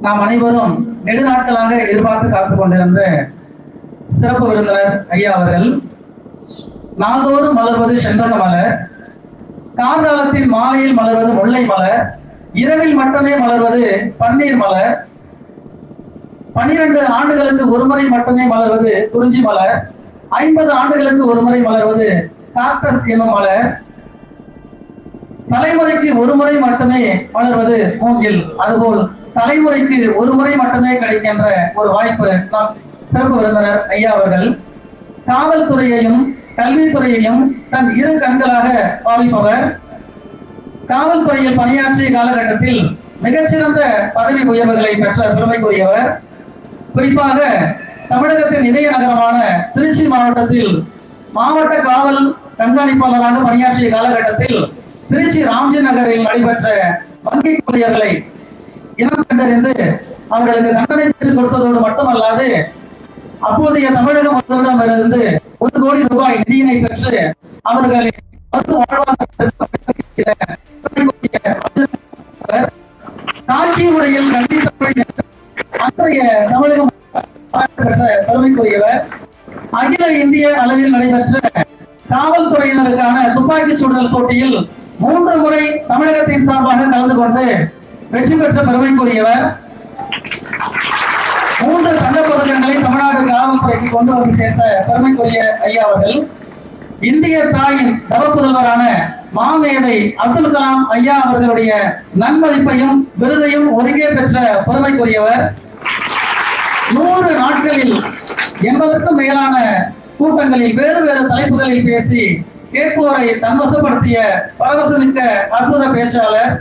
நாம் அனைவரும் நெடுநாட்களாக எதிர்பார்த்து காத்து கொண்டிருந்த சிறப்பு விருந்தினர் ஐயா அவர்கள் நாள்தோறும் மலர்வது செண்பக மலர் கார்காலத்தில் மாலையில் மலர்வது முல்லை மலர் இரவில் மட்டுமே மலர்வது பன்னீர் மலர் பன்னிரண்டு ஆண்டுகளுக்கு ஒருமுறை மட்டுமே மலர்வது குறிஞ்சி மலர் ஐம்பது ஆண்டுகளுக்கு ஒருமுறை மலர்வது காக்டஸ் எனும் மலர் தலைமுறைக்கு ஒரு முறை மட்டுமே மலர்வது மூங்கில். அதுபோல் தலைமுறைக்கு ஒரு முறை மட்டுமே கிடைக்கின்ற ஒரு வாய்ப்பு நம் சிறப்பு விருந்தினர் ஐயா அவர்கள். காவல்துறையையும் கல்வித்துறையையும் தன் இரு கண்களாக பாவிப்பவர். காவல்துறையில் பணியாற்றிய காலகட்டத்தில் மிகச்சிறந்த பதவி உயர்வுகளை பெற்ற பெருமைக்குரியவர். குறிப்பாக தமிழகத்தின் இதய நகரமான திருச்சி மாவட்டத்தில் மாவட்ட காவல் கண்காணிப்பாளராக பணியாற்றிய காலகட்டத்தில் திருச்சி ராம்ஜி நகரில் நடைபெற்ற வங்கி கொள்ளையர்களை இனம் கண்டறிந்து அவர்களுக்கு தண்டனை பெற்றுக் கொடுத்ததோடு மட்டுமல்லாது அப்போதைய தமிழக முதலிடமிருந்து ஒரு கோடி ரூபாய் நிதியினை பெற்று அவர்களை மருத்துவ அன்றைய தமிழக பெற்ற பெருமைக்குரியவர் அகில இந்திய அளவில் நடைபெற்ற காவல்துறையினருக்கான துப்பாக்கி சுடுதல் போட்டியில் மூன்று முறை தமிழகத்தின் சார்பாக கலந்து கொண்டு வெற்றி பெற்ற பெருமைக்குரியவர் மூன்று தங்க பதக்கங்களை தமிழ்நாடு காவல்துறைக்கு கொண்டு வந்து சேர்த்த பெருமைக்குரிய ஐயா அவர்கள் இந்திய தாயின் தவப்புதல்வரான மாமேதை அப்துல் கலாம் ஐயா அவர்களுடைய நன்மதிப்பையும் விருதையும் ஒருங்கே பெற்ற பெருமைக்குரியவர். நூறு நாட்களில் எண்பதற்கும் மேலான கூட்டங்களில் வேறு வேறு தலைப்புகளில் பேசி கேட்போரை தன்வசப்படுத்திய பரவசமிக்க அற்புத பேச்சாளர்.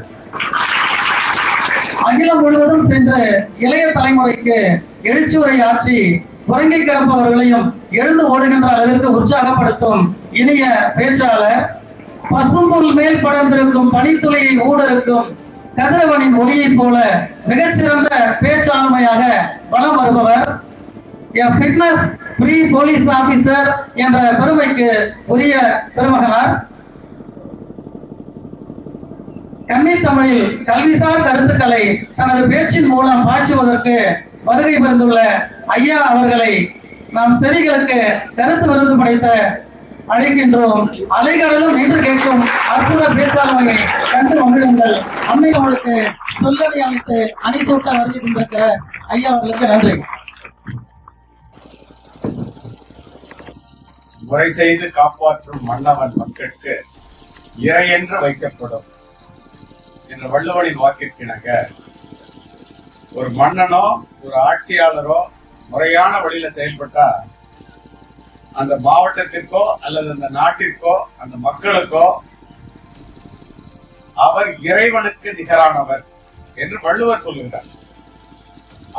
அகிலம் முழுவதும் சென்று இளைய தலைமுறைக்கு எழுச்சியுரை ஆற்றி உறங்கி கிடப்பவர்களையும் எழுந்து ஓடுகின்ற அளவிற்கு உற்சாகப்படுத்தும் இனிய பேச்சாளர் பசும்புல் மேல் படர்ந்திருக்கும் பனித்துளியை ஊடறுக்கும் கதிரவனின் ஒளியைப் போல மிகச்சிறந்த பேச்சாளுமையாக வலம் வருபவர். ஃபிட்னஸ் ஃப்ரீ போலீஸ் ஆபீசர் என்ற பெருமைக்கு உரிய பெருமகனார். கன்னி தமிழில் கல்விசார் கருத்துக்களை தனது பேச்சின் மூலம் பாய்ச்சுவதற்கு வருகை புரிந்துள்ள ஐயா அவர்களை நாம் செடிகளுக்கு கருத்து விருந்து படைத்த அழைக்கின்றோம். அலைகடலும் நின்று கேட்கும் அற்புத பேச்சாளர்களை கண்டு மகிழுங்கள். அன்னை அவர்களுக்கு சொல்லதை அளித்து அணை சூட்ட வருகை கொண்டிருக்கிற ஐயா அவர்களுக்கு நன்றி. முறை செய்து காப்பாற்றும் மன்னவன் மக்களுக்கு இறையென்று வைக்கப்படும். என்ற வள்ளுவனின் வாக்கிற்கிணங்க. ஒரு மன்னனோ ஒரு ஆட்சியாளரோ முறையான வழியில செயல்பட்டா அந்த மாவட்டத்திற்கோ அல்லது அந்த நாட்டிற்கோ அந்த மக்களுக்கோ அவர் இறைவனுக்கு நிகரானவர் என்று வள்ளுவர் சொல்லுகிறார்.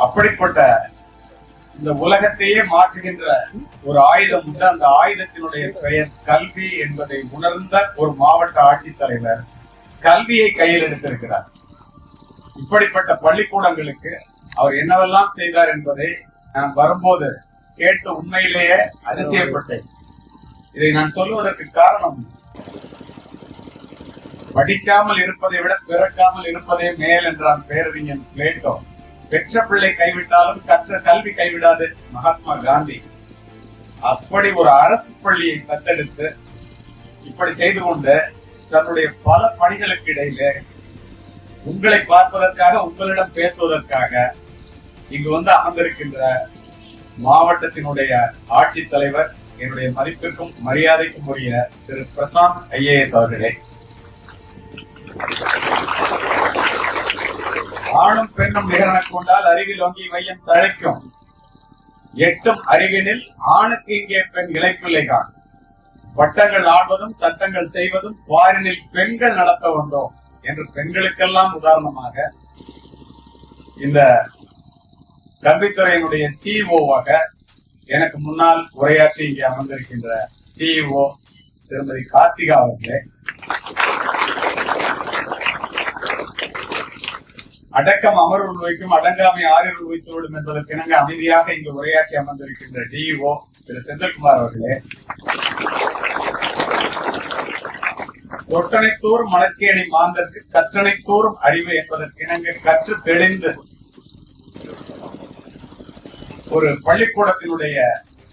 அப்படிப்பட்ட இந்த உலகத்தையே மாற்றுகின்ற ஒரு ஆயுதம் உண்டு. அந்த ஆயுதத்தினுடைய பெயர் கல்வி என்பதை உணர்ந்த ஒரு மாவட்ட ஆட்சித்தலைவர் கல்வியை கையில் எடுத்திருக்கிறார். இப்படிப்பட்ட பள்ளிக்கூடங்களுக்கு அவர் என்னவெல்லாம் செய்தார் என்பதை நான் வரும்போது கேட்டு உண்மையிலேயே அதிசயப்பட்டேன். இதை நான் சொல்வதற்கு காரணம் படிக்காமல் இருப்பதை விட பிறக்காமல் இருப்பதே மேல் என்றான் பேரறிஞன் பிளேட்டோ. பெற்ற பிள்ளை கைவிட்டாலும் கற்ற கல்வி கைவிடாது மகாத்மா காந்தி. அப்படி ஒரு அரசு பள்ளியை தத்தெடுத்து இப்படி செய்து கொண்டு தன்னுடைய பல பணிகளுக்கு இடையிலே உங்களை பார்ப்பதற்காக உங்களிடம் பேசுவதற்காக இங்கு வந்து அமர்ந்திருக்கின்ற மாவட்டத்தினுடைய ஆட்சித்தலைவர் என்னுடைய மதிப்பிற்கும் மரியாதைக்கும் உரிய திரு பிரசாந்த் ஐஏஎஸ் அவர்களே. ஆணும் பெண்ணும் நிகரனக் கொண்டால் அறிவில் ஒங்கி மையம் தழைக்கும். எட்டும் அறிவினில் ஆணுக்கு இங்கே பெண் இழைப்பில்லைகான் வட்டங்கள் ஆடுவதும் சட்டங்கள் செய்வதும் வாரினில் பெண்கள் நடத்த வந்தோம் என்று பெண்களுக்கெல்லாம் உதாரணமாக இந்த கல்வித்துறையினுடைய சிஓவாக எனக்கு முன்னால் உரையாற்றி இங்கே அமர்ந்திருக்கின்ற சிஇஓ திருமதி கார்த்திகா அவர்களே. அடக்கம் அமர்வுள் வைக்கும் அடங்காமை ஆறிருள் வைத்து விடும் என்பதற்கு இணங்க அமைதியாக இங்கு உரையாற்றி அமர்ந்திருக்கின்ற டிஇஓ திரு செந்தில்குமார் அவர்களே. ஒட்டனைத்தோறும் மணற்கேணி மாந்தற்கு கற்றனைத்தோறும் அறிவு என்பதற்கு இணங்க கற்று தெளிந்து ஒரு பள்ளிக்கூடத்தினுடைய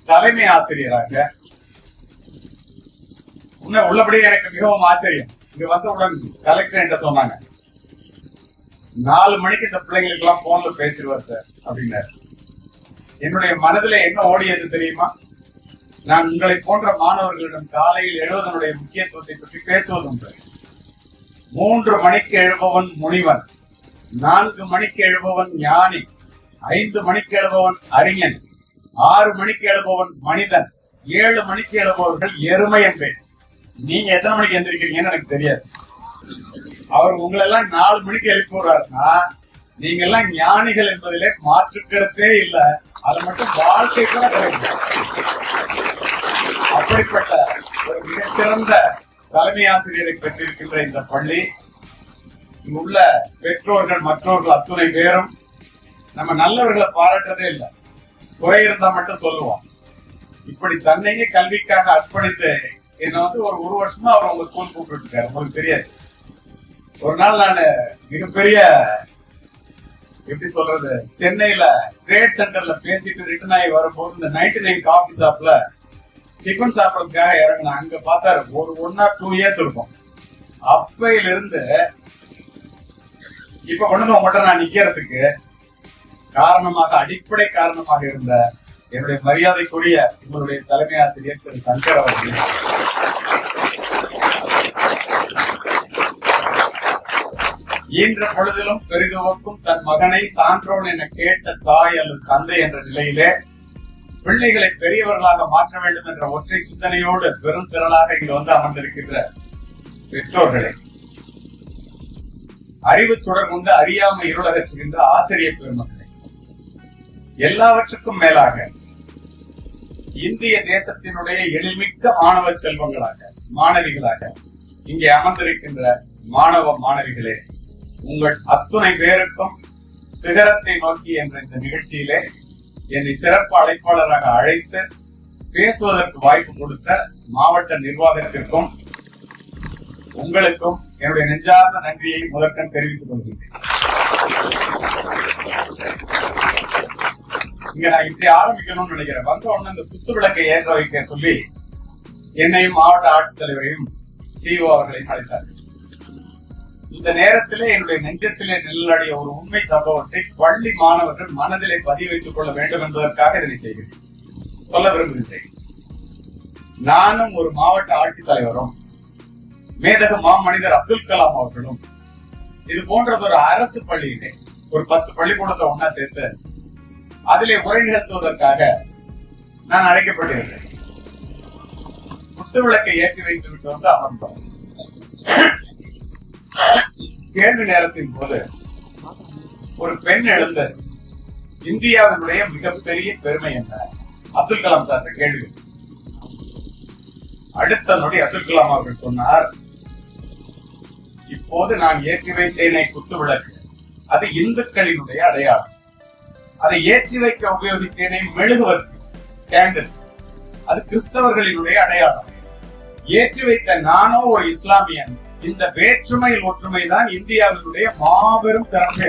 தலைமை ஆசிரியராக உள்ளபடியே எனக்கு மிகவும் ஆச்சரியம். இங்க வந்தவுடன் கலெக்டர் என்கிட்ட சொன்னாங்க நாலு மணிக்கு இந்த பிள்ளைங்களுக்கு எல்லாம் போன்ல பேசிடுவார் சார் அப்படின்னாரு. என்னுடைய மனதுல என்ன ஓடியது தெரியுமா? நான் உங்களை போன்ற மாணவர்களிடம் காலையில் எழுவதனுடைய முக்கியத்துவத்தை பற்றி பேசுவதுண்டு. மூன்று மணிக்கு எழுபவன் முனிவன் நான்கு மணிக்கு எழுபவன் ஞானி ஐந்து மணிக்கு எழுபவன் அறிஞன் ஆறு மணிக்கு எழுபவன் மனிதன் ஏழு மணிக்கு எழுபவர்கள் எருமை என்பேன். நீங்க எத்தனை மணிக்கு எந்திரிக்கிறீங்கன்னு எனக்கு தெரியாது. அவர் உங்களை எல்லாம் நாலு மணிக்கு எழுப்பி விடுறாருன்னா நீங்க எல்லாம் ஞானிகள் என்பதிலே மாற்றுக்கிறதே இல்ல. அது மட்டும் வாழ்க்கை கூட கிடைக்கும் அப்படிப்பட்ட ஒரு மிகச்சிறந்த தலைமை ஆசிரியரை பெற்றிருக்கின்ற இந்த பள்ளி இங்குள்ள பெற்றோர்கள் மற்றவர்கள் அத்துணை பேரும் நம்ம நல்லவர்களை பாராட்டுறதே இல்லை குறை இருந்தா மட்டும் சொல்லுவோம் இப்படி தன்னையே கல்விக்காக அர்ப்பணித்து என்ன வந்து ஒரு ஒரு வருஷமா அவர் உங்க ஸ்கூல் கூப்பிட்டு இருக்காரு உங்களுக்கு தெரியாது ஒரு நாள் நான் மிகப்பெரிய எப்படி சொல்றது சென்னையில ட்ரேட் சென்டர்ல பேசிட்டு ரிட்டர்ன் ஆகி வரும்போது இந்த நைன்டி நைன் காஃபி ஷாப்ல டிஃபன் சாப்பிடறதுக்காக இறங்கினேன் அங்க பார்த்தாரு ஒரு ஒன் ஆர் டூ இயர்ஸ் இருக்கும். அப்பையில இருந்து இப்ப கொண்டு வந்து உங்கள்கிட்ட நான் நிக்கிறதுக்கு காரணமாக அடிப்படை காரணமாக இருந்த என்னுடைய மரியாதைக்குரிய உங்களுடைய தலைமை ஆசிரியர் திரு சங்கர் அவர்கள். ஈன்ற பொழுதிலும் பெரிதுவக்கும் தன் மகனை சான்றோன் என கேட்ட தாய் அல்லது தந்தை என்ற நிலையிலே பிள்ளைகளை பெரியவர்களாக மாற்ற வேண்டும் என்ற ஒற்றை சிந்தனையோடு பெரும் திரளாக இங்கு வந்து அமர்ந்திருக்கின்ற பெற்றோர்களே அறிவு சுடர் கொண்டு அறியாமை இருளகற்றுகின்ற ஆசிரியர் பெருமக்களே எல்லாவற்றுக்கும் மேலாக இந்திய தேசத்தினுடைய எழில்மிக்க மாணவ செல்வங்களாக மாணவிகளாக இங்கே அமர்ந்திருக்கின்ற மாணவ மாணவிகளே உங்கள் அத்துணை பேருக்கும் சிகரத்தை நோக்கி என்ற இந்த நிகழ்ச்சியிலே என்னை சிறப்பு அழைப்பாளராக அழைத்து பேசுவதற்கு வாய்ப்பு கொடுத்த மாவட்ட நிர்வாகத்திற்கும் உங்களுக்கும் என்னுடைய நெஞ்சார்ந்த நன்றியை முதற்கண் தெரிவித்துக் கொள்கிறேன் இங்க நான் இப்படி ஆரம்பிக்கணும்னு நினைக்கிறேன். வந்த உடனே இந்த குத்து விளக்கை ஏற்ற வைக்க சொல்லி என்னையும் மாவட்ட ஆட்சித்தலைவரையும் சிஓ அவர்களையும் அழைத்தார்கள். இந்த நேரத்திலே என்னுடைய நெஞ்சத்திலே நிழலாடிய ஒரு உண்மை சம்பவத்தை பள்ளி மாணவர்கள் மனதிலே பதிவு வைத்துக் கொள்ள வேண்டும் என்பதற்காக இதனை செய்கிறேன். சொல்ல விரும்புகின்றேன். நானும் ஒரு மாவட்ட ஆட்சித்தலைவரும் மேதக மாமனிதர் அப்துல் கலாம் அவர்களும் இது போன்றது ஒரு அரசு பள்ளியிலே ஒரு பத்து பள்ளிக்கூடத்தை ஒன்னா சேர்த்து அதிலே உரை நிகழ்த்துவதற்காக நான் அழைக்கப்பட்டிருந்தேன். குத்து விளக்கை ஏற்றி வைத்து விட்டு வந்து அமர்ந்தோம். கேள்வி நேரத்தின் போது ஒரு பெண் எழுந்த இந்தியாவினுடைய மிகப்பெரிய பெருமை என்ன? அப்துல் கலாம் சார் கேள்வி. அடுத்த நொடி அப்துல் கலாம் அவர்கள் சொன்னார் இப்போது நான் ஏற்றி வைத்தேனே குத்து விளக்கு அது இந்துக்களினுடைய அடையாளம். அதை ஏற்றி வைக்க உபயோகித்தேனே மெழுகுவர்த்தி கேண்டில் அது கிறிஸ்தவர்களினுடைய அடையாளம். ஏற்றி வைத்த நானோ ஒரு இஸ்லாமியன் இந்த வேற்றுமையில் ஒற்றுமை தான் இந்தியாவினுடைய மாபெரும் திறமை.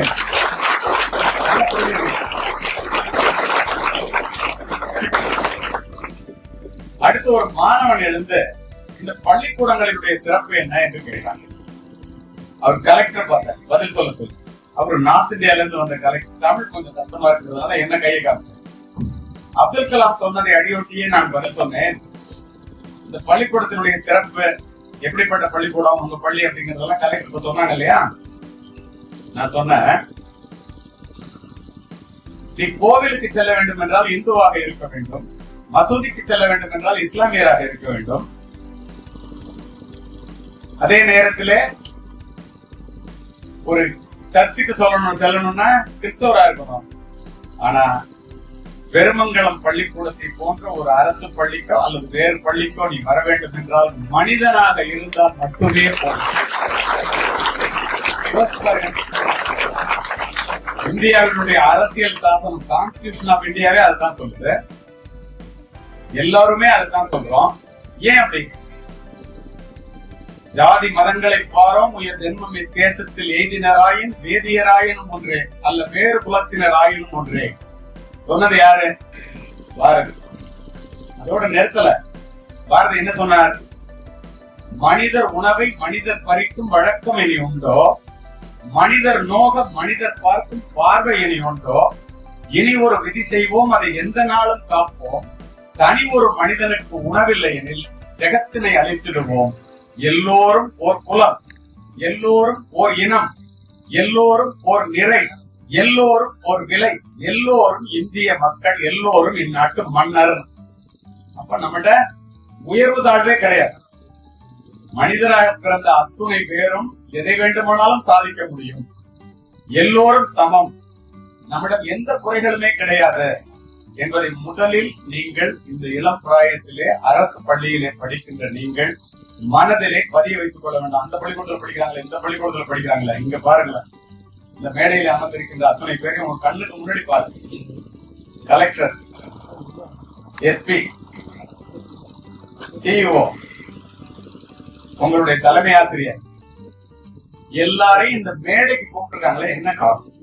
அடுத்து ஒரு மாணவன் எழுந்து இந்த பள்ளிக்கூடங்களினுடைய சிறப்பு என்ன என்று கேட்டாங்க அவர் கலெக்டர் பார்த்தார். பதில் சொல்ல சொல்லி. அவர் நார்த் இந்தியால இருந்து வந்த கலெக்டர் தமிழ் கொஞ்சம் கஷ்டமா இருக்கிறதுனால என்ன கையை காமிச்சார். அப்துல் கலாம் சொன்னதை அடியொட்டியே நான் பதில் சொன்னேன். இந்த பள்ளிக்கூடத்தினுடைய சிறப்பு எப்படிப்பட்ட பள்ளிக்கூடம் உங்க பள்ளி அப்படிங்கறதெல்லாம் கலெக்டர் இப்ப சொன்னாங்க இல்லையா? நான் சொன்னேன். நீ கோவிலுக்கு செல்ல வேண்டும் என்றால் இந்துவாக இருக்க வேண்டும். மசூதிக்கு செல்ல வேண்டும் என்றால் இஸ்லாமியராக இருக்க வேண்டும். அதே நேரத்திலே ஒரு சர்ச்சுக்கு சொல்லணும் செல்லணும்னா கிறிஸ்தவரா இருக்கணும். ஆனா பெருமங்கலம் பள்ளிக்கூடத்தை போன்ற ஒரு அரசு பள்ளிக்கோ அல்லது வேறு பள்ளிக்கோ நீ வர வேண்டும் என்றால் மனிதனாக இருந்தால் மட்டுமே இந்தியாவினுடைய அரசியல் சாசனம் கான்ஸ்டியூஷன் ஆஃப் இந்தியாவே அதுதான் சொல்லுது. எல்லாருமே அதுதான் சொல்றோம். ஏன் அப்படி? ஜாதி மதங்களை பாரோம் உயர் ஜென்மம் இத்தேசத்தில் எய்தினராயின் வேதியராயினும் ஒன்றே அல்ல வேறு குலத்தினராயினும் ஒன்றே. சொன்னது யாரு? பாரதி. அதோட நிறுத்தல. பாரதி என்ன சொன்னார்? மனிதர் உணவை மனிதர் பறிக்கும் வழக்கம் இனி உண்டோ? மனிதர் நோக மனிதர் பார்க்கும் பார்வை இனி உண்டோ? இனி ஒரு விதி செய்வோம் அதை எந்த நாளும் காப்போம். தனி ஒரு மனிதனுக்கு உணவில்லை எனில் ஜெகத்தினை அழித்திடுவோம். எல்லோரும் ஓர் குலம் எல்லோரும் ஓர் இனம் எல்லோரும் ஓர் நிறை. எல்லோரும் ஒரு விலை. எல்லோரும் இந்திய மக்கள் எல்லோரும் இந்நாட்டு மன்னர். அப்ப நம்மகிட்ட உயர்வு தாழ்வே கிடையாது. மனிதராக பிறந்த அத்துணை பேரும் எதை வேண்டுமானாலும் சாதிக்க முடியும். எல்லோரும் சமம். நம்மிடம் எந்த குறைகளுமே கிடையாது. என்பதை முதலில் நீங்கள் இந்த இளம் பிராயத்திலே அரசு பள்ளியிலே படிக்கின்ற நீங்கள் மனதிலே பதிய வைத்துக் கொள்ள வேண்டாம். அந்த பள்ளிக்கூடத்தில் படிக்கிறாங்களா? இந்த பள்ளிக்கூடத்தில் படிக்கிறாங்களா? இங்க பாருங்களேன். இந்த மேடையில் அமர்ந்திருக்கின்ற அத்தனை பேரையும் உங்க கண்ணுக்கு முன்னாடி பாருங்க கலெக்டர் எஸ்பி சிஇஓ உங்களுடைய தலைமை ஆசிரியர் எல்லாரையும் இந்த மேடைக்கு கூப்பிட்டுருக்காங்களே என்ன காரணம்?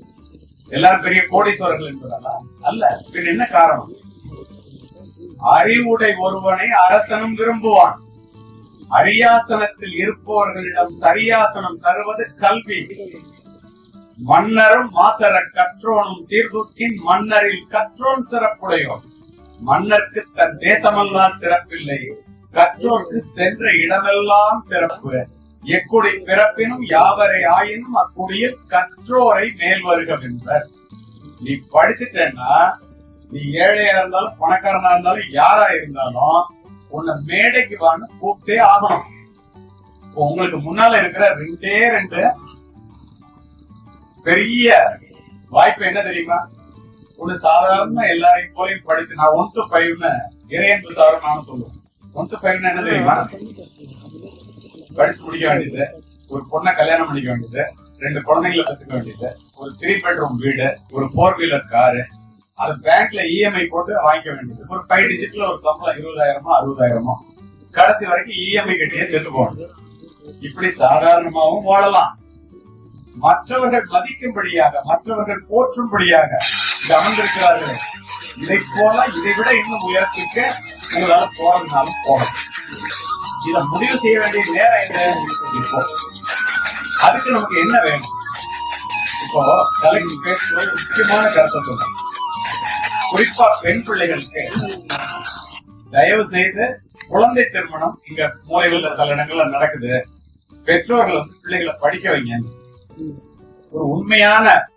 எல்லாரும் பெரிய கோடீஸ்வரர்கள் என்பதால? அல்ல பின் என்ன காரணம்? அறிவுடை ஒருவனை அரசனும் விரும்புவான். அரியாசனத்தில் இருப்பவர்களிடம் சரியாசனம் தருவது கல்வி. மன்னரும் மாசர கற்றோனும் சீர்தூக்கின் மன்னரில் கற்றோன் சிறப்புடையோன். மன்னர்க்கு தன் தேசமெல்லாம் சிறப்பில்லை கற்றோர்க்கு சென்ற இடமெல்லாம் சிறப்பு. எக்குடி பிறப்பினும் யாவரை ஆயினும் அக்குடியில் கற்றோரை மேல் வருகவென்பர் நீ படிச்சுட்டேன்னா நீ ஏழையா இருந்தாலும் பணக்காரனா இருந்தாலும் யாரா இருந்தாலும் உன்னை மேடைக்கு வான்னு கூப்பிட்டே ஆகணும். உங்களுக்கு முன்னால இருக்கிற ரெண்டே ரெண்டு பெரிய வாய்ப்பு என்ன தெரியுமா? ஒண்ணு சாதாரண எல்லாரையும் போலையும் படிச்சு நான் ஒன் டு ஃபைவ்னு இறையன்பு சாரும் நானும் சொல்லுவேன் ஒன் டு ஃபைவ்னு என்ன தெரியுமா? படிச்சு முடிக்க வேண்டியது ஒரு பொண்ணை கல்யாணம் பண்ணிக்க வேண்டியது ரெண்டு குழந்தைங்களை கத்துக்க வேண்டியது ஒரு த்ரீ பெட்ரூம் வீடு ஒரு ஃபோர் வீலர் காரு அது பேங்க்ல இஎம்ஐ போட்டு வாங்கிக்க வேண்டியது. ஒரு ஃபைவ் டிஜிட்ல ஒரு சம்பளம் இருபதாயிரமோ அறுபதாயிரமோ. கடைசி வரைக்கும் இஎம்ஐ கட்டியே செத்து போகணும். இப்படி சாதாரணமாவும் ஓடலாம் மற்றவர்கள் மதிக்கும்படியாக மற்றவர்கள் போற்றும்படியாக இங்கு இதை போல இதை விட இன்னும் உயரத்துக்கு உங்களால போறதுனாலும் போகலாம். இதை முடிவு செய்ய வேண்டிய நேரம் என்ன இப்போ அதுக்கு நமக்கு என்ன வேணும்? இப்போ தலைக்கு பேசும்போது முக்கியமான கருத்தை சொல்றேன் குறிப்பா பெண் பிள்ளைகளுக்கு தயவு செய்து குழந்தை திருமணம் இங்க மூலைகள்ல சில இடங்கள்ல நடக்குது. பெற்றோர்கள் வந்து பிள்ளைகளை படிக்க வைங்க. ஒரு உண்மையான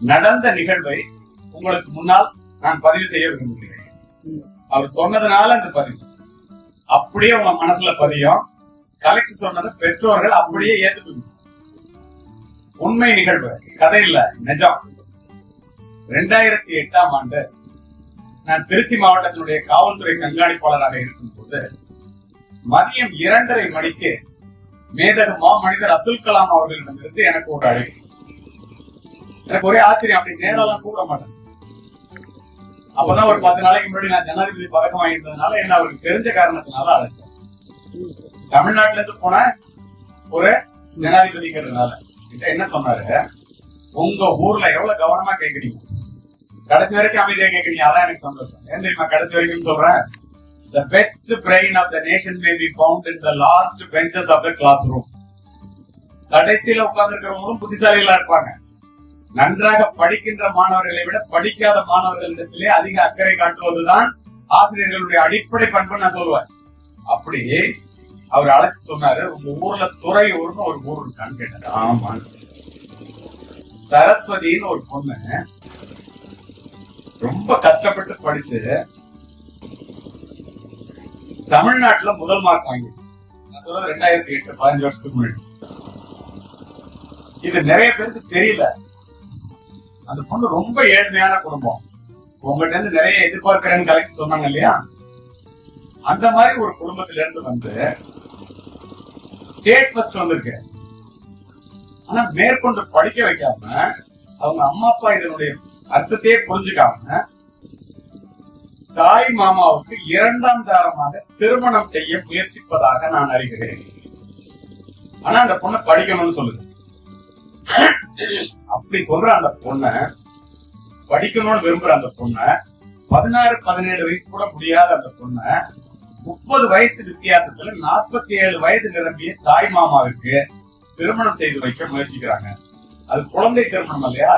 நடந்த நிகழ்வை உங்களுக்கு முன்னால் நான் பதிவு செய்ய விரும்புகிறேன். அவர் சொன்னதுனால அந்த பதிவு. அப்படியே உங்க மனசுல பதியும். கலெக்டர் சொன்னதை பெற்றோர்கள் அப்படியே ஏத்துக்கணும். உண்மை நிகழ்வு கதை இல்ல நிஜம். ரெண்டாயிரத்தி எட்டாம் ஆண்டு நான் திருச்சி மாவட்டத்தினுடைய காவல்துறை கண்காணிப்பாளராக இருக்கும்போது மதியம் இரண்டரை மணிக்கு மேதகு மா மனிதர் அப்துல் கலாம் அவர்களிடமிருந்து எனக்கு ஒரு அழைப்பு. எனக்கு ஒரே ஆச்சரியம் அப்படி நேரெல்லாம் கூப்பிட மாட்டேன் அப்பதான் ஒரு பத்து நாளைக்கு முன்னாடி நான் ஜனாதிபதி பதக்கம் வாங்கிட்டதுனால என்ன அவருக்கு தெரிஞ்ச காரணத்தினால அழைச்சேன் தமிழ்நாட்டுல இருந்து போன ஒரு ஜனாதிபதிங்கிறதுனால கிட்ட என்ன சொன்னாரு உங்க ஊர்ல எவ்வளவு கவனமா கேக்குறீங்க கடைசி வரைக்கும் அமைதியா கேக்குறீங்க அதான் எனக்கு சந்தோஷம். ஏன் தெரியுமா? கடைசி வரைக்கும் சொல்றேன். The best brain of the nation may be found in the last benches of the classroom. கடைசியில உட்கார்ந்துருக்கிறவங்களும் புத்திசாலிகளா இருப்பாங்க. நன்றாக படிக்கின்ற மாணவர்களை விட படிக்காத மாணவர்களிடத்திலே அதிக அக்கறை காட்டுவதுதான் ஆசிரியர்களுடைய அடிப்படை பண்பு நான் சொல்லுவேன். அப்படி அவர் அழைச்சு சொன்னாரு உங்க ஊர்ல துறையூர்னு ஒரு ஊர் இருக்கான்னு கேட்டாரு ஆமா சரஸ்வதின்னு ஒரு பொண்ணு ரொம்ப கஷ்டப்பட்டு படிச்சு தமிழ்நாட்டுல முதல் மார்க் வாங்கி நான் ரெண்டாயிரத்தி எட்டு பதினஞ்சு வருஷத்துக்கு முன்னாடி. இது நிறைய பேருக்கு தெரியல. அந்த பொண்ணு ரொம்ப ஏழ்மையான குடும்பம். உங்கள்ட்ட இருந்து நிறைய எதிர்பார்க்கிறேன்னு கலெக்ட் சொன்னாங்க இல்லையா? அந்த மாதிரி ஒரு குடும்பத்துல இருந்து வந்து ஸ்டேட் ஃபர்ஸ்ட் வந்திருக்கு. ஆனா மேற்கொண்டு படிக்க வைக்காம அவங்க அம்மா அப்பா இதனுடைய அர்த்தத்தையே புரிஞ்சுக்காம தாய் மாமாவுக்கு இரண்டாம் தாரமாக திருமணம் செய்ய முயற்சிப்பதாக நான் அறிகிறேன். ஆனா அந்த பொண்ணு படிக்கணும்னு சொல்லுது. அப்படி சொல்ற அந்த பொண்ண படிக்கணும்னு விரும்புற அந்த பொண்ண பதினாறு பதினேழு வயசு கூட முடியாத அந்த பொண்ண முப்பது வயசு வித்தியாசத்துல நாற்பத்தி ஏழு வயது நிரம்பிய தாய் மாமாவுக்கு திருமணம் செய்து வைக்க முயற்சிக்கிறாங்க. அது குழந்தை திருமணம் இல்லையா?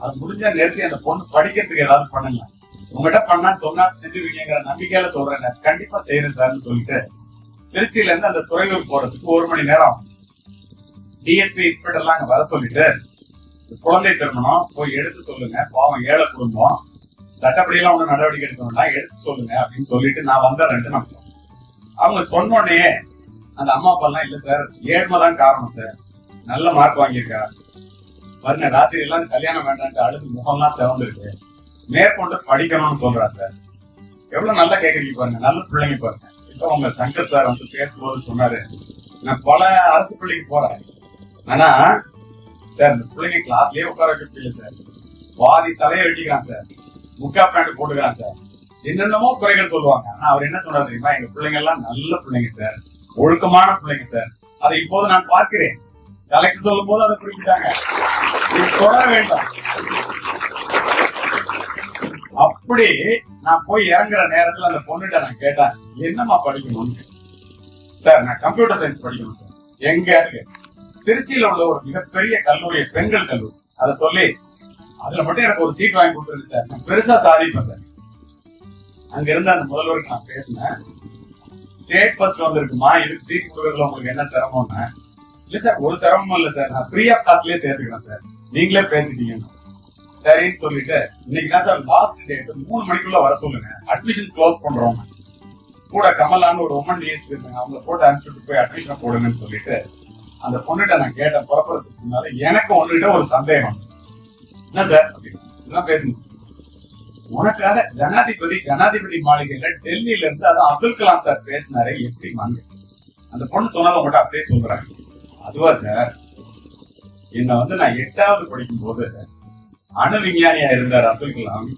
அது முடிஞ்ச நேரத்தில் அந்த பொண்ணு படிக்கிறதுக்கு ஏதாவது பண்ணுங்க. உங்ககிட்ட பண்ணா சொன்னா செஞ்சிருவீங்கிற நம்பிக்கையில சொல்றேன் கண்டிப்பா செய்யறேன் சார்னு சொல்லிட்டு திருச்சியில இருந்து அந்த துறையூர் போறதுக்கு ஒரு மணி நேரம் டிஎஸ்பி இன்ஸ்பெக்டர்லாம் அங்க வர சொல்லிட்டு குழந்தை திருமணம் போய் எடுத்து சொல்லுங்க. பாவம் ஏழை குடும்பம். சட்டப்படி எல்லாம் ஒண்ணு நடவடிக்கை எடுக்கணும்னா எடுத்து சொல்லுங்க அப்படின்னு சொல்லிட்டு நான் வந்த ரெண்டு நாள் அவங்க சொன்னோடனே அந்த அம்மா அப்பா எல்லாம் இல்ல சார் ஏழ்மை தான் காரணம் சார். நல்ல மார்க் வாங்கியிருக்கா வருங்க ராத்திரி எல்லாம் கல்யாணம் வேண்டான்ட்டு அழுது முகம்லாம் சிவந்திருக்கு. மேற்கொண்டு படிக்கணும்னு சொல்றா சார். எவ்வளவு நல்லா கேக்குறீங்க பாருங்க நல்ல பிள்ளைங்க பாருங்க. இப்ப உங்க சங்கர் சார் வந்து பேசும்போது சொன்னாரு நான் பல அரசு பள்ளிக்கு போறேன். ஆனா சார் இந்த பிள்ளைங்க கிளாஸ்லயே உட்கார வைக்க சார். பாதி தலையை வெட்டிக்கிறான் சார். முக்கா பேண்ட் போட்டுக்கிறான் சார். என்னென்னமோ குறைகள் சொல்லுவாங்க. ஆனா அவர் என்ன சொன்னார் தெரியுமா? எங்க பிள்ளைங்க எல்லாம் நல்ல பிள்ளைங்க சார். ஒழுக்கமான பிள்ளைங்க சார். அதை இப்போது நான் பார்க்கிறேன். கலெக்டர் சொல்லும் போது அதை குறிப்பிட்டாங்க. தொடர வேண்டாம். அப்படி நான் போய் இறங்குற நேரத்துல அந்த பொண்ணுகிட்ட நான் கேட்டேன் என்னம்மா படிக்கணும்னு? சார் நான் கம்ப்யூட்டர் சயின்ஸ் படிக்கணும் சார். எங்க திருச்சியில உள்ள ஒரு மிகப்பெரிய கல்லூரி பெண்கள் கல்லூரி. அதை சொல்லி அதுல மட்டும் எனக்கு ஒரு சீட் வாங்கி கொடுத்துருக்கு சார். நான் பெருசா சாதிப்பேன் சார். அங்க இருந்த அந்த முதல்வருக்கு நான் பேசினேன். ஸ்டேட் ஃபர்ஸ்ட் வந்திருக்குமா? இதுக்கு சீட் கொடுக்கறதுல உங்களுக்கு என்ன சிரமம்னா? இல்ல சார் ஒரு சிரமமும் இல்ல சார். நான் ஃப்ரீ ஆஃப் காஸ்ட்லயே சேர்த்துக்கிறேன் சார். நீங்களே பேசிட்டீங்கன்னா. சரின்னு சொல்லிட்டு இன்னைக்கு தான் சார் லாஸ்ட் டேட் மூணு மணிக்குள்ள வர சொல்லுங்க. அட்மிஷன் க்ளோஸ் பண்றோம். கூட கமலான்னு ஒரு உமன் டிஎஸ்பி இருந்தாங்க அவங்க போட்டு அனுப்பிச்சுட்டு போய் அட்மிஷன் போடுங்கன்னு சொல்லிட்டு அந்த பொண்ணுகிட்ட நான் கேட்டேன். புறப்படுறதுக்கு முன்னால எனக்கு ஒன்றுகிட்ட ஒரு சந்தேகம். என்ன சார் அப்படின்னு இதெல்லாம் பேசுங்க. உனக்காக ஜனாதிபதி ஜனாதிபதி மாளிகையில டெல்லியில இருந்து அதான் அப்துல் கலாம் சார் பேசினாரு எப்படி மாங்க? அந்த பொண்ணு சொன்னதை மட்டும் அப்படியே சொல்றாங்க அதுவா சார் என்ன வந்து நான் எட்டாவது படிக்கும் போது அணு விஞ்ஞானியா இருந்தார் அப்துல் கலாம்.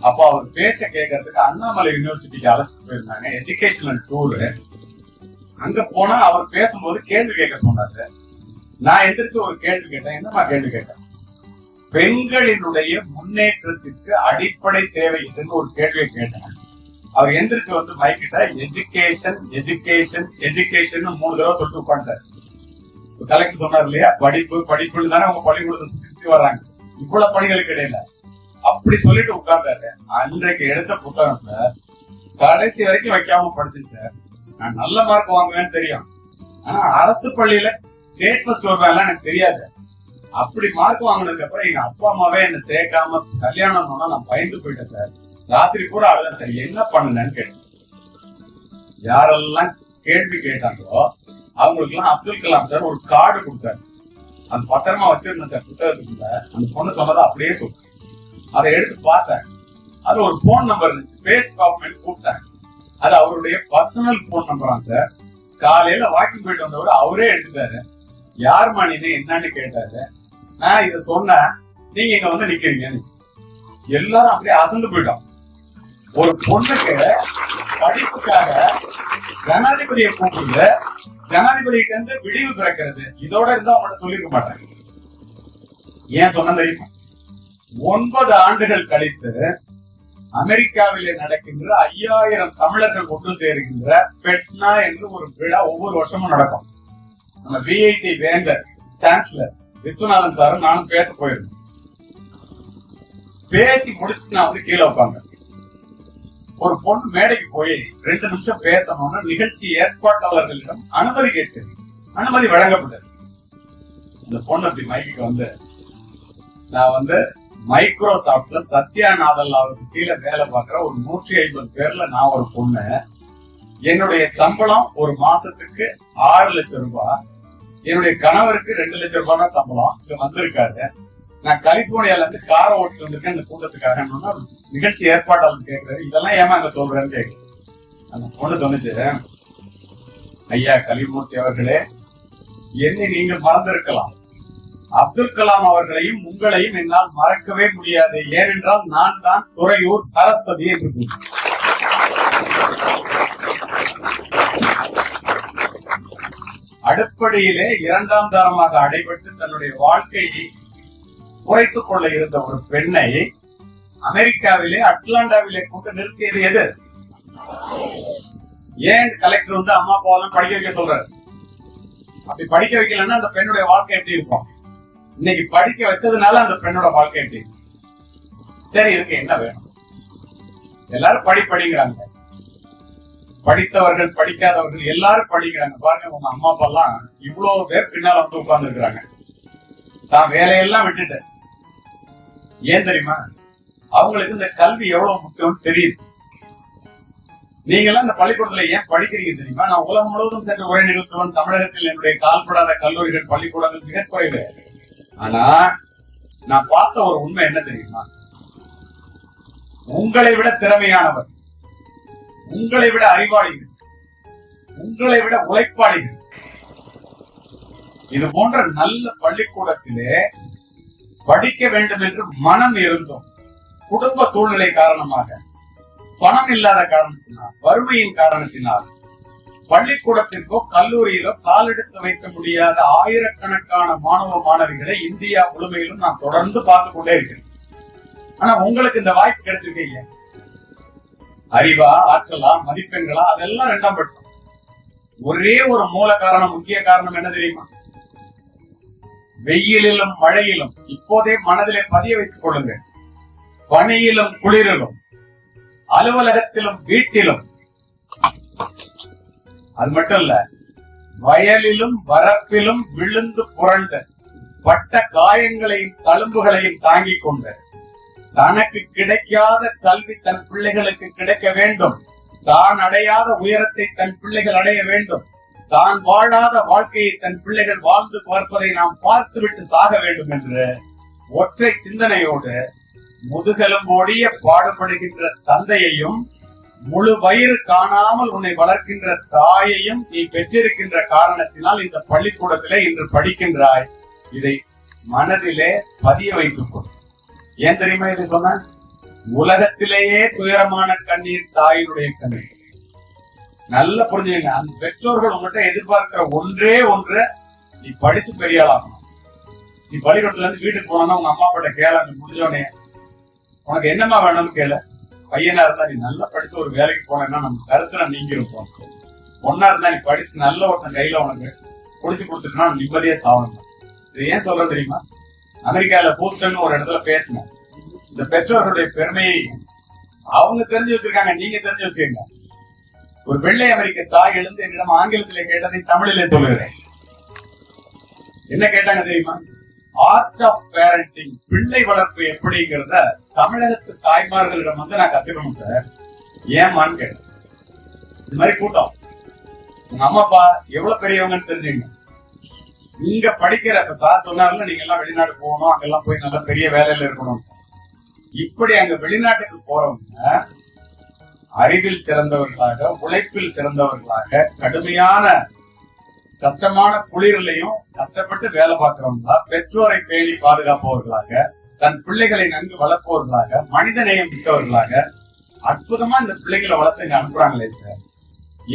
அப்ப அவர் பேச்ச கேட்கறதுக்கு அண்ணாமலை யூனிவர்சிட்டிக்கு அழைச்சிட்டு போயிருந்தாங்க எஜுகேஷனல் டூரு அங்க போனா அவர் பேசும்போது கேள்வி கேட்க சொன்னாரு. நான் எந்திரிச்சு ஒரு கேள்வி கேட்டேன் என்னமா கேள்வி கேட்டேன்? பெண்களினுடைய முன்னேற்றத்திற்கு அடிப்படை தேவை இதுன்னு ஒரு கேள்வியை கேட்டேன். அவர் எந்திரிச்சு வந்து மைக்கிட்ட எஜுகேஷன் எஜுகேஷன் எஜுகேஷன் மூணு தடவை சொல்லிட்டு உட்காந்துட்டார் கலெக்டர் சொன்னார் இல்லையா? படிப்பு படிப்புன்னு தானே அவங்க பள்ளிக்கூடத்தை சுத்தி சுத்தி வர்றாங்க. இவ்வளவு பணிகளுக்கு இடையில. அப்படி சொல்லிட்டு உட்கார்ந்தாரு. அன்றைக்கு எடுத்த புத்தகம் சார் கடைசி வரைக்கும் வைக்காம படிச்சேன் சார் நான் நல்ல மார்க் வாங்குவேன்னு தெரியும். ஆனா அரசு பள்ளியில ஸ்டேட் ஃபர்ஸ்ட் வருவேன்லாம் எனக்கு தெரியாது. அப்படி மார்க் வாங்கினதுக்கு அப்புறம் எங்க அப்பா அம்மாவே என்ன சேர்க்காம கல்யாணம் பண்ணா நான் பயந்து போயிட்டேன் சார் ராத்திரி கூட அழுதேன் சார் என்ன பண்ணுனேன்னு கேட்டேன். யாரெல்லாம் கேள்வி கேட்டாங்களோ அவங்களுக்கு எல்லாம் அப்துல் கலாம் சார் ஒரு கார்டு கொடுத்தாரு. அந்த பத்திரமா வச்சிருந்தேன் சார் புத்தகத்துக்குள்ள அந்த பொண்ணு சொன்னதை அப்படியே சொல்றேன். அதை எடுத்து பார்த்தேன். அது ஒரு போன் நம்பர் இருந்துச்சு. பேஸ் காப்மெண்ட் கூப்பிட்டேன். அது அவருடைய பர்சனல் போன் நம்பரா சார் காலையில வாக்கிங் போயிட்டு வந்தவர் அவரே எடுத்துட்டாரு. யார் மாணின்னு என்னன்னு கேட்டாரு. நான் இத சொன்னேன். நீங்க இங்க வந்து நிக்கிறீங்கன்னு. எல்லாரும் அப்படியே அசந்து போயிட்டோம். ஒரு பொண்ணுக்கு படிப்புக்காக ஜனாதிபதியை கூப்பிட்டு ஜனாதிபதிகிட்ட இருந்து விடிவு பிறக்கிறது. இதோட இருந்தா அவங்கள்ட்ட சொல்லிருக்க மாட்டாங்க ஏன் சொன்ன தெரியுமா? ஒன்பது ஆண்டுகள் கழித்து அமெரிக்காவிலே நடக்கின்ற ஐயாயிரம் தமிழர்கள் ஒன்று சேருகின்ற பெட்னா என்று ஒரு விழா ஒவ்வொரு வருஷமும் நடக்கும். நம்ம விஐடி வேந்தர் சான்சலர் விஸ்வநாதன் சார் நானும் பேச போயிருந்தேன் பேசி முடிச்சுட்டு நான் வந்து கீழே வைப்பாங்க ஒரு பொண்ணு மேடைக்கு போய் ரெண்டு நிமிஷம் பேசணும்னு நிகழ்ச்சி ஏற்பாட்டாளர்களிடம் அனுமதி கேட்டு அனுமதி வழங்கப்பட்டது. இந்த பொண்ணு அப்படி மைக்கு வந்து நான் வந்து மைக்ரோசாப்ட்ல சத்யா அவருக்கு கீழே வேலை பார்க்கிற ஒரு நூற்றி ஐம்பது பேர்ல நான் ஒரு பொண்ணு. என்னுடைய சம்பளம் ஒரு மாசத்துக்கு ஆறு லட்சம் ரூபாய். என்னுடைய கணவருக்கு ரெண்டு லட்சம் ரூபாய் தான் சம்பளம். இது வந்திருக்காரு. நான் கலிபோர்னியால இருந்து காரை ஓட்டிட்டு வந்திருக்கேன் இந்த கூட்டத்துக்காக. நிகழ்ச்சி ஏற்பாட்டாளர் கேட்கிறாரு இதெல்லாம் ஏமா அங்க சொல்றேன்னு கேட்கு அந்த பொண்ணு சொன்னிச்சு ஐயா கலிமூர்த்தி அவர்களே என்னை நீங்கள் மறந்திருக்கலாம். அப்துல் கலாம் அவர்களையும் உங்களையும் என்னால் மறக்கவே முடியாது. ஏனென்றால் நான் தான் துறையூர் சரஸ்வதி என்று கூறினேன். இரண்டாம் தரமாக அடைபட்டு தன்னுடைய வாழ்க்கையை குறைத்துக் கொள்ள இருந்த ஒரு பெண்ணை அமெரிக்காவிலே அட்லாண்டாவிலே கொண்டு நிறுத்தியது எது? ஏன் கலெக்டர் வந்து அம்மா அப்பாவெல்லாம் படிக்க வைக்க சொல்றாரு? அப்படி படிக்க வைக்கலன்னா அந்த பெண்ணுடைய வாழ்க்கை எப்படி இருக்கும்? இன்னைக்கு படிக்க வச்சதுனால அந்த பெண்ணோட வாழ்க்கை எப்படி சரி இதுக்கு என்ன வேணும்? எல்லாரும் படி படிங்கிறாங்க. படித்தவர்கள் படிக்காதவர்கள் எல்லாரும் படிக்கிறாங்க. பாருங்க உங்க அம்மா அப்பா எல்லாம் இவ்வளவு பேர் பின்னால வந்து உட்கார்ந்து இருக்கிறாங்க தான் வேலையெல்லாம் விட்டுட்டு. ஏன் தெரியுமா? அவங்களுக்கு இந்த கல்வி எவ்வளவு முக்கியம் தெரியுது. நீங்க எல்லாம் இந்த பள்ளிக்கூடத்துல ஏன் படிக்கிறீங்க தெரியுமா? நான் உலகம் முழுவதும் சென்று உரை நிகழ்த்துவன். தமிழகத்தில் என்னுடைய கால்படாத கல்லூரிகள் பள்ளிக்கூடங்கள் மிக குறைவு. ஆனா நான் பார்த்த ஒரு உண்மை என்ன தெரியுமா? உங்களை விட திறமையானவர் உங்களை விட அறிவாளிகள் உங்களை விட உழைப்பாளிகள் இது போன்ற நல்ல பள்ளிக்கூடத்திலே படிக்க வேண்டும் என்று மனம் இருந்தும் குடும்ப சூழ்நிலை காரணமாக பணம் இல்லாத காரணத்தினால் வறுமையின் காரணத்தினால் பள்ளிக்கூடத்திற்கோ கல்லூரியிலோ காலெடுத்து வைக்க முடியாத ஆயிரக்கணக்கான மாணவ மாணவிகளை இந்தியா முழுமையிலும் நான் தொடர்ந்து பார்த்து கொண்டே இருக்கிறேன். ஆனா உங்களுக்கு இந்த வாய்ப்பு கிடைச்சிருக்கீங்க அறிவா ஆற்றலா மதிப்பெண்களா அதெல்லாம் ரெண்டாம் பட்சம் ஒரே ஒரு மூல காரணம் முக்கிய காரணம் என்ன தெரியுமா? வெயிலிலும் மழையிலும் இப்போதே மனதிலே பதிய வைத்துக் கொள்ளுங்கள். பனியிலும் குளிரிலும் அலுவலகத்திலும் வீட்டிலும். அது மட்டும் இல்ல வயலிலும் வரப்பிலும் விழுந்து புரண்டு பட்ட காயங்களையும் தழும்புகளையும் தாங்கிக் கொண்டு தனக்கு கிடைக்காத கல்வி தன் பிள்ளைகளுக்கு கிடைக்க வேண்டும். தான் அடையாத உயரத்தை தன் பிள்ளைகள் அடைய வேண்டும். தான் வாழாத வாழ்க்கையை தன் பிள்ளைகள் வாழ்ந்து பார்ப்பதை நாம் பார்த்துவிட்டு சாக வேண்டும் என்று ஒற்றை சிந்தனையோடு முதுகெலும் ஒழிய பாடுபடுகின்ற தந்தையையும் முழு வயிறு காணாமல் உன்னை வளர்க்கின்ற தாயையும் நீ பெற்றிருக்கின்ற காரணத்தினால் இந்த பள்ளிக்கூடத்திலே இன்று படிக்கின்றாய். இதை மனதிலே பதிய வைத்துக் கொள். ஏன் தெரியுமா இது சொன்ன? உலகத்திலேயே துயரமான கண்ணீர் தாயினுடைய கண்ணீர். நல்லா புரிஞ்சுக்கங்க. அந்த பெற்றோர்கள் உங்கள்கிட்ட எதிர்பார்க்கிற ஒன்றே ஒன்று நீ படிச்சு பெரிய ஆளாகணும் நீ பள்ளிக்கூடத்துல இருந்து வீட்டுக்கு போனா உங்க அம்மா அப்பாட்ட கேள நீ முடிஞ்சோடனே உனக்கு என்னம்மா வேணும்னு கேள. பையனா இருந்தா நீ நல்லா படிச்சு ஒரு வேலைக்கு போனேன்னா நம்ம கருத்துல நீங்க இருப்போம். ஒன்னா இருந்தா நீ படிச்சு நல்ல ஒருத்தன் கையில உனக்கு குடிச்சு கொடுத்துட்டுனா நிம்மதியா சாவணும். இது ஏன் சொல்ற தெரியுமா? அமெரிக்கால பூஸ்டன் ஒரு இடத்துல பேசணும் இந்த பெற்றோர்களுடைய பெருமையை அவங்க தெரிஞ்சு வச்சிருக்காங்க நீங்க தெரிஞ்சு வச்சுக்கோங்க ஒரு வெள்ளை அமெரிக்க தாய் எழுந்து என்னிடம் ஆங்கிலத்திலே கேட்டதை தமிழிலே சொல்லுகிறேன். என்ன கேட்டாங்க தெரியுமா? ஆர்ட் ஆஃப் பேரண்டிங் பிள்ளை வளர்ப்பு எப்படிங்கிறத தமிழகத்து தாய்மார்களிடம் வந்து நான் கத்துக்கணும் சார் ஏமான்னு கேட்டேன். இந்த மாதிரி கூட்டம். உங்க அம்மா அப்பா எவ்வளவு பெரியவங்கன்னு தெரிஞ்சுங்க. இங்க படிக்கிற இப்ப சார் சொன்னார்ல நீங்க எல்லாம் வெளிநாடு போகணும் அங்கெல்லாம் போய் நல்ல பெரிய வேலையில இருக்கணும். இப்படி அங்க வெளிநாட்டுக்கு போறவங்க அறிவில் சிறந்தவர்களாக உழைப்பில் சிறந்தவர்களாக கடுமையான கஷ்டமான குளிரிலையும் கஷ்டப்பட்டு வேலை பார்க்கிறவங்களா பெற்றோரை பேணி பாதுகாப்பவர்களாக தன் பிள்ளைகளை நன்கு வளர்ப்பவர்களாக மனித நேயம் மிக்கவர்களாக அற்புதமா இந்த பிள்ளைங்களை வளர்த்து இங்க அனுப்புறாங்களே சார்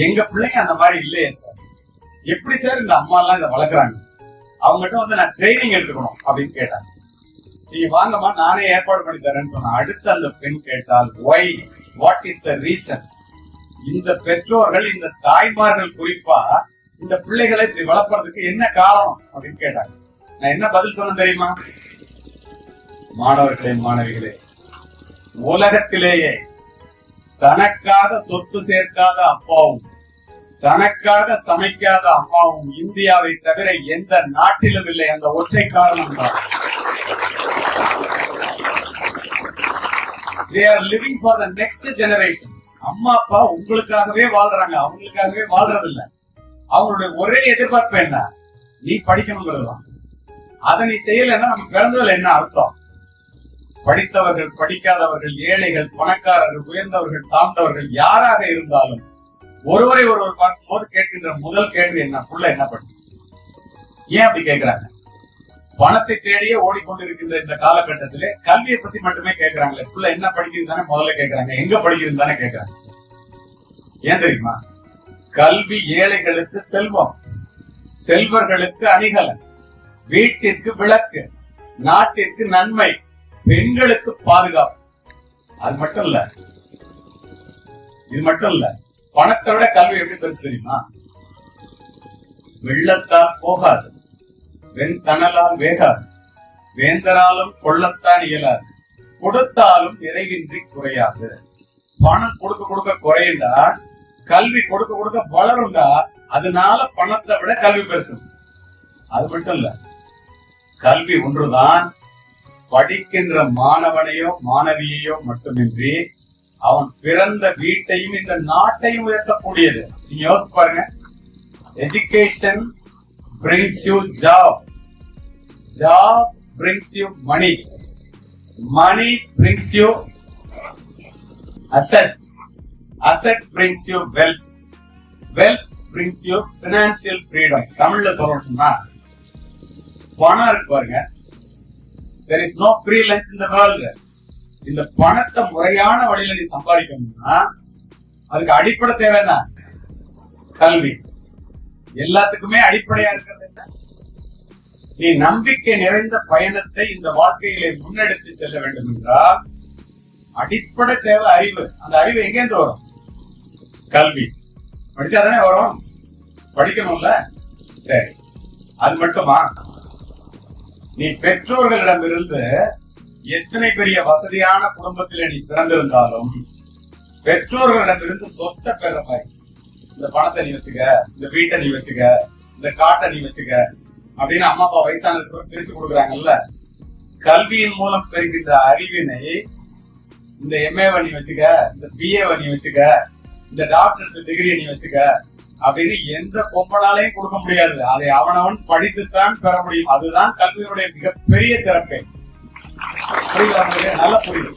எங்க பிள்ளைங்க அந்த மாதிரி இல்லையே சார் எப்படி சார் இந்த அம்மா எல்லாம் இதை வளர்க்குறாங்க? அவங்ககிட்ட வந்து நான் ட்ரைனிங் எடுத்துக்கணும் அப்படின்னு கேட்டாங்க. நீங்க வாங்கம்மா நானே ஏற்பாடு பண்ணி தரேன்னு சொன்னேன். அடுத்து அந்த பெண் கேட்டால் why what is the reason இந்த பெற்றோர்கள் இந்த தாய்மார்கள் குறிப்பா இந்த பிள்ளைகளை இப்படி வளர்ப்பதற்கு என்ன காரணம் அப்படின்னு கேட்டாங்க. நான் என்ன பதில் சொன்ன தெரியுமா? மாணவர்களே மாணவிகளே உலகத்திலேயே தனக்காக சொத்து சேர்க்காத அப்பாவும் தனக்காக சமைக்காத அம்மாவும் இந்தியாவை தவிர எந்த நாட்டிலும் இல்லை. அந்த ஒற்றை காரணம் தான். They are living for the next அம்மா அப்பா உங்களுக்காகவே வாழ்றாங்க. அவங்களுக்காகவே வாழ்றது இல்ல அவங்களுடைய ஒரே எதிர்பார்ப்பு என்ன? நீ படிக்கணுங்கிறதுதான் அதை நீ செய்யலைன்னா நம்ம பிறந்ததுல என்ன அர்த்தம்? படித்தவர்கள் படிக்காதவர்கள் ஏழைகள் பணக்காரர்கள் உயர்ந்தவர்கள் தாழ்ந்தவர்கள் யாராக இருந்தாலும் ஒருவரை ஒருவர் பார்க்கும்போது கேட்கின்ற முதல் கேள்வி என்ன? புள்ள என்ன பண்ணும் ஏன் அப்படி கேட்கிறாங்க? பணத்தை தேடியே ஓடிக்கொண்டிருக்கின்ற இந்த காலகட்டத்திலே கல்வியை பத்தி மட்டுமே கேட்கிறாங்களே புள்ள என்ன படிக்கிறது தானே முதல்ல கேட்கிறாங்க எங்க படிக்கிறது தானே கேட்கிறாங்க ஏன் தெரியுமா? கல்வி ஏழைகளுக்கு செல்வம் செல்வர்களுக்கு அணிகலன் வீட்டிற்கு விளக்கு நாட்டிற்கு நன்மை பெண்களுக்கு பாதுகாப்பு. அது மட்டும் இல்ல இது மட்டும் இல்ல பணத்தை விட கல்வி எப்படி பெருசு தெரியுமா? வெள்ளத்தால் போகாது. வெண்தணலால் வேகாது. வேந்தராலும் கொள்ளத்தான் இயலாது. கொடுத்தாலும் நிறைவின்றி குறையாது. பணம் கொடுக்க கொடுக்க குறையுண்டா? கல்வி கொடுக்க கொடுக்க வளருண்டா? அதனால பணத்தை விட கல்வி பெருசு. அது மட்டும் இல்ல கல்வி ஒன்றுதான் படிக்கின்ற மாணவனையோ மாணவியையோ மட்டுமின்றி அவன் பிறந்த வீட்டையும் இந்த நாட்டையும் உயர்த்தக்கூடியது. நீங்க யோசிச்சு பாருங்க. Education brings you job job brings you money money brings you asset asset brings you wealth wealth brings you financial freedom தமிழ்ல சொல்லணும்னா பணம் இருக்கு பாருங்க. There is no free lunch இந்த வேர்ல்டு இந்த பணத்தை முறையான வழியில நீ சம்பாதிக்கணும்னா அதுக்கு அடிப்படை தேவைதான் கல்வி. எல்லாத்துக்குமே அடிப்படையா இருக்கிறது என்ன? நீ நம்பிக்கை நிறைந்த பயணத்தை இந்த வாழ்க்கையிலே முன்னெடுத்து செல்ல வேண்டும் என்றால் அடிப்படை தேவை அறிவு. அந்த அறிவு எங்கேருந்து வரும்? கல்வி. படிச்சாதானே வரும்? படிக்கணும்ல? சரி. அது மட்டுமா? நீ பெற்றோர்களிடமிருந்து எத்தனை பெரிய வசதியான குடும்பத்திலே நீ பிறந்திருந்தாலும் பெற்றோர்களிடமிருந்து சொத்தை பெறப்பாய் இந்த பணத்தை நீ வச்சுக்க இந்த வீட்டை நீ வச்சுக்க இந்த காட்டை நீ வச்சுக்க அப்படின்னு அம்மா அப்பா வயசானதுக்கு பிரிச்சு கொடுக்குறாங்கல்ல. கல்வியின் மூலம் பெறுகின்ற அறிவினை இந்த எம்ஏவை நீ வச்சுக்க இந்த பிஏவை நீ வச்சுக்க இந்த டாக்டர்ஸ் டிகிரியை நீ வச்சுக்க அப்படின்னு எந்த கொம்பனாலையும் கொடுக்க முடியாது. அதை அவனவன் படித்துத்தான் பெற முடியும். அதுதான் கல்வியினுடைய மிகப்பெரிய சிறப்பே. புரியுது நல்ல புரியுது.